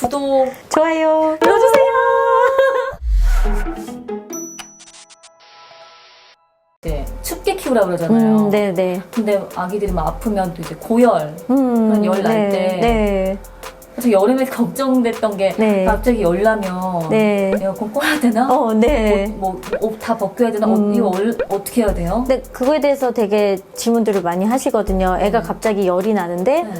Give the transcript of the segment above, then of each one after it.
구독 좋아요. 눌러주세요. 네, 춥게 키우라 그러잖아요. 음, 네네. 근데 아기들이 막 아프면 또 이제 고열. 음, 그런 열날 네, 때. 네. 그래서 여름에 걱정됐던 게 네. 갑자기 열 나면 네. 에어컨 꺼야 되나? 어, 네. 뭐옷 다 벗겨야 되나? 어, 음. 이거 얼- 어떻게 해야 돼요? 근데 그거에 대해서 되게 질문들을 많이 하시거든요. 애가 갑자기 열이 나는데 네.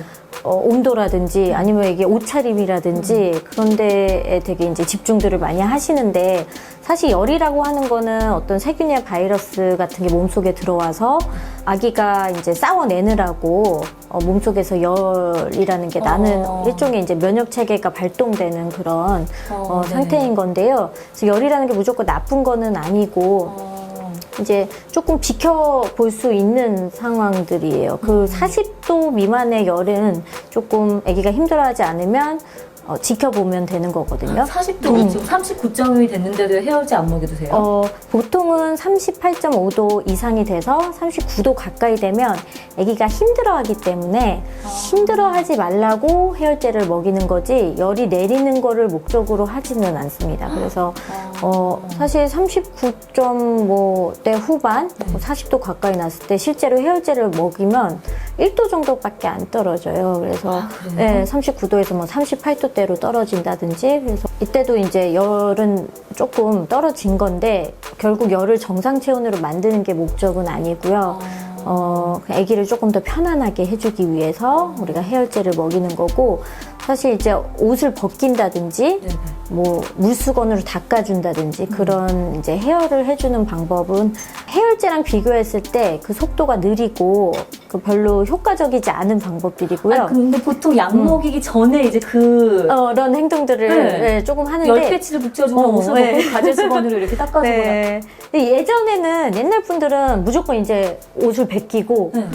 어, 온도라든지 아니면 이게 옷차림이라든지 그런 데에 되게 이제 집중들을 많이 하시는데 사실 열이라고 하는 거는 어떤 세균이나 바이러스 같은 게 몸속에 들어와서 아기가 이제 싸워내느라고 어, 몸속에서 열이라는 게 나는 어. 일종의 이제 면역 체계가 발동되는 그런 어, 어, 네. 상태인 건데요. 그래서 열이라는 게 무조건 나쁜 거는 아니고 어, 이제 조금 지켜볼 수 있는 상황들이에요. 그 40도 미만의 열은 조금 아기가 힘들어하지 않으면 어, 지켜보면 되는 거거든요. 40도 지금 39.1이 됐는데도 헤어지 안 먹여 드세요? 어, 보통은 38.5도 이상이 돼서 39도 가까이 되면 아기가 힘들어하기 때문에 힘들어하지 말라고 해열제를 먹이는 거지 열이 내리는 거를 목적으로 하지는 않습니다. 그래서 어, 사실 39.5대 후반, 뭐 40도 가까이 났을 때 실제로 해열제를 먹이면 1도 정도밖에 안 떨어져요. 그래서 아? 네, 39도에서 뭐 38도 대로 떨어진다든지 그래서 이때도 이제 열은 조금 떨어진 건데 결국 열을 정상 체온으로 만드는 게 목적은 아니고요. 어, 그냥 아기를 조금 더 편안하게 해주기 위해서 우리가 해열제를 먹이는 거고 사실 이제 옷을 벗긴다든지 네네. 뭐 물수건으로 닦아준다든지 그런 이제 헤어를 해주는 방법은 해열제랑 비교했을 때 그 속도가 느리고 그 별로 효과적이지 않은 방법들이고요. 아, 근데 보통 약 먹이기 전에 이제 그 어, 그런 행동들을 네. 네, 조금 하는데 열 패치를 붙여주고 어, 옷을 네. 벗고 가젤수건으로 이렇게 닦아주거나 네. 근데 예전에는 옛날 분들은 무조건 이제 옷을 벗기고 네.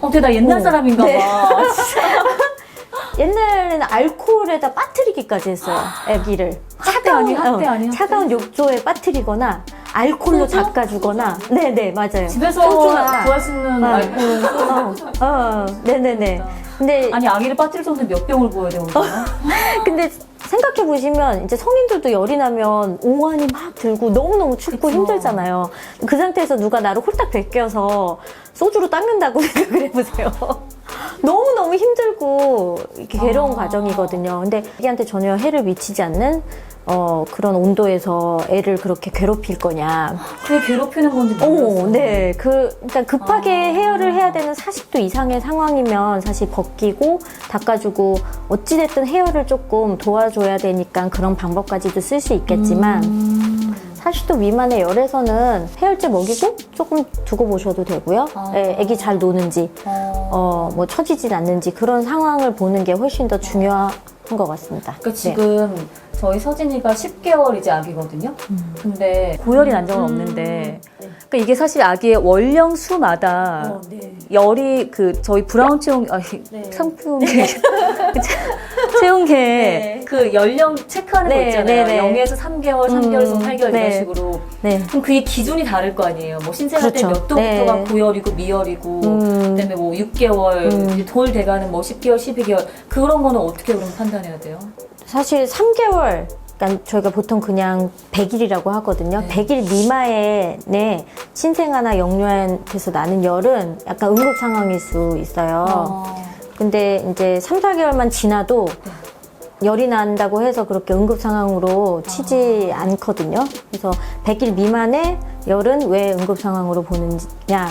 어, 근데 나 옛날 어. 사람인가 네. 봐. 옛날에는 알코올에다 빠뜨리기까지 했어요. 아기를. 학대 아니, 학대 어, 아니, 학대? 차가운 욕조에 빠뜨리거나 소주? 닦아주거나 네네 맞아요. 집에서 소주나 구할 수 있는 어. 알코올 어, 어, 네네네. 근데 아니 아기를 빠뜨릴 정도면 몇 병을 부어야 되는 거야? 근데 생각해 보시면 이제 성인들도 열이 나면 오한이 막 들고 너무 너무 춥고 그쵸. 힘들잖아요. 그 상태에서 누가 나를 홀딱 벗겨서 소주로 닦는다고 생각을 해보세요. 너무 너무 힘들고 이렇게 괴로운 아. 과정이거든요. 근데 애기한테 전혀 해를 미치지 않는 어, 그런 온도에서 애를 그렇게 괴롭힐 거냐. 그게 괴롭히는 건지 오, 몰랐어. 네. 그, 그러니까 급하게 아. 헤어를 해야 되는 40도 이상의 상황이면 사실 벗기고 닦아주고 어찌됐든 헤어를 조금 도와줘야 되니까 그런 방법까지도 쓸 수 있겠지만 음. 40도 미만의 열에서는 해열제 먹이고 조금 두고 보셔도 되고요. 아. 예, 애기 잘 노는지, 어. 어, 뭐 처지진 않는지 그런 상황을 보는 게 훨씬 더 중요 한것 같습니다. 그러니까 네. 지금 저희 서진이가 10개월 이제 아기거든요. 근데 고열이 난 적은 없는데, 그러니까 이게 사실 아기의 원령 수마다 네. 열이 그 저희 브라운 체온 아 네. 상품계 체온계 네. 그 연령 체크하는 네, 거 있잖아요. 네, 네. 0에서 3개월, 3개월에서 음, 8개월 이런 네. 식으로. 네. 그럼 그게 기준이 다를 거 아니에요. 뭐 신생아 때 그렇죠. 몇 도부터가 네. 고열이고 미열이고 음. 그다음에 뭐 6개월 음. 돌 돼가는 뭐 10개월, 12개월 그런 거는 어떻게 그럼 판단해야 돼요? 사실 3개월, 그러니까 저희가 보통 그냥 100일이라고 하거든요. 네. 100일 미만의 신생아나 영유아한테서 나는 열은 약간 응급 상황일 수 있어요. 어. 근데 이제 3, 4개월만 지나도 열이 난다고 해서 그렇게 응급 상황으로 치지 않거든요. 그래서 100일 미만의 열은 왜 응급 상황으로 보느냐.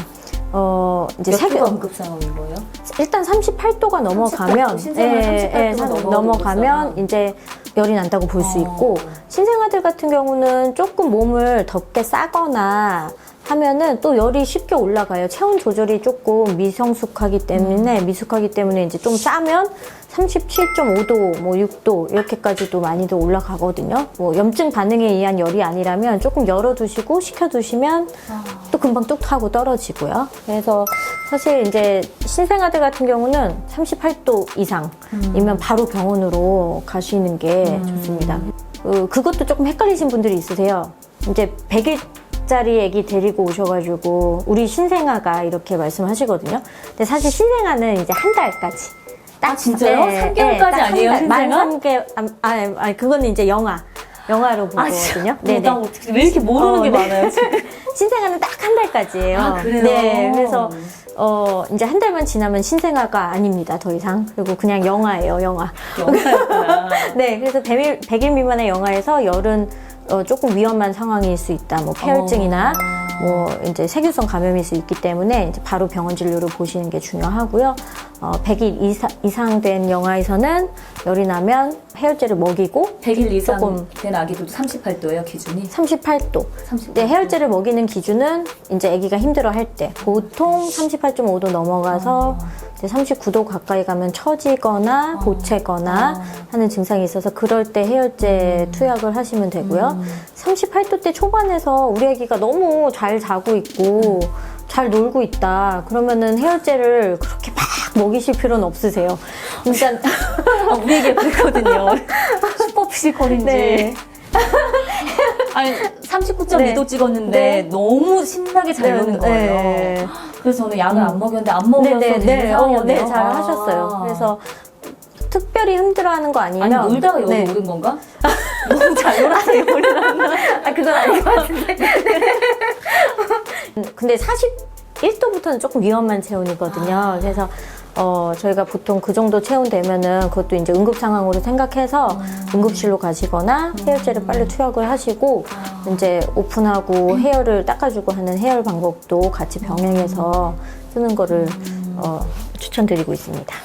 어, 이제 몇세 개- 도가 응급 상황인 거예요? 일단 38도가 넘어가면 38도, 신생아 38 도가 사- 넘어가도 넘어가면 그렇잖아. 이제 열이 난다고 볼 수 어. 있고 신생아들 같은 경우는 조금 몸을 덥게 싸거나 하면은 또 열이 쉽게 올라가요. 체온 조절이 조금 미성숙하기 때문에 음. 미숙하기 때문에 이제 좀 싸면 37.5도, 뭐 6도 이렇게까지도 많이도 올라가거든요. 뭐 염증 반응에 의한 열이 아니라면 조금 열어두시고 식혀두시면 또 금방 뚝 하고 떨어지고요. 그래서 사실 이제 신생아들 같은 경우는 38도 이상이면 바로 병원으로 가시는 게 좋습니다. 어, 그것도 조금 헷갈리신 분들이 있으세요. 이제 100일 짜리 애기 데리고 오셔가지고 우리 신생아가 이렇게 말씀하시거든요. 근데 사실 신생아는 이제 한 달까지 아, 진짜요? 3개월까지 아니에요, 만 신생아? 3개, 아, 아, 아, 그거는 이제 영화. 영화로 보거든요. 네, 나 어떻게 왜 이렇게 모르는 어, 게 네. 많아요, 지금? 신생아는 딱 한 달까지예요. 아, 그래요? 네, 그래서 어, 이제 한 달만 지나면 신생아가 아닙니다, 더 이상. 그리고 그냥 영화예요, 영화. 영화였구나. 네, 그래서 100일, 100일 미만의 영화에서 열은 어, 조금 위험한 상황일 수 있다. 뭐 폐혈증이나 어. 뭐 이제 세균성 감염일 수 있기 때문에 이제 바로 병원 진료를 보시는 게 중요하고요. 어, 100일 이사, 이상 된 영아에서는 열이 나면 해열제를 먹이고 100일 이상 조금. 된 아기들도 38도예요, 기준이? 38도. 38도. 네, 해열제를 먹이는 기준은 이제 아기가 힘들어 할 때 보통 38.5도 넘어가서 이제 39도 가까이 가면 처지거나 보채거나 하는 증상이 있어서 그럴 때 해열제 투약을 하시면 되고요. 38도 때 초반에서 우리 아기가 너무 잘 자고 있고 잘 놀고 있다. 그러면은 해열제를 그렇게 막 먹이실 필요는 없으세요. 일단 아, 우리 얘기가 그랬거든요. 슈퍼 피지컬인지. 네. 아니, 39.2도 네. 찍었는데 네. 너무 신나게 잘 노는 거예요. 네. 그래서 저는 약을 안 먹였는데 안 먹여서 네, 네, 네, 어. 네, 잘 아. 하셨어요. 그래서 특별히 힘들어하는 거 아니면 아니, 울다가 여기 네. 오른 건가? 너무 잘 놀았어요, 우리랑. 아, 그건 아닌 것 같은데. 근데 41도부터는 조금 위험한 체온이거든요. 그래서 어, 저희가 보통 그 정도 체온 되면은 그것도 이제 응급 상황으로 생각해서 응급실로 가시거나 해열제를 빨리 투약을 하시고 이제 오픈하고 헤어를 닦아주고 하는 헤어 방법도 같이 병행해서 쓰는 거를 어, 추천드리고 있습니다.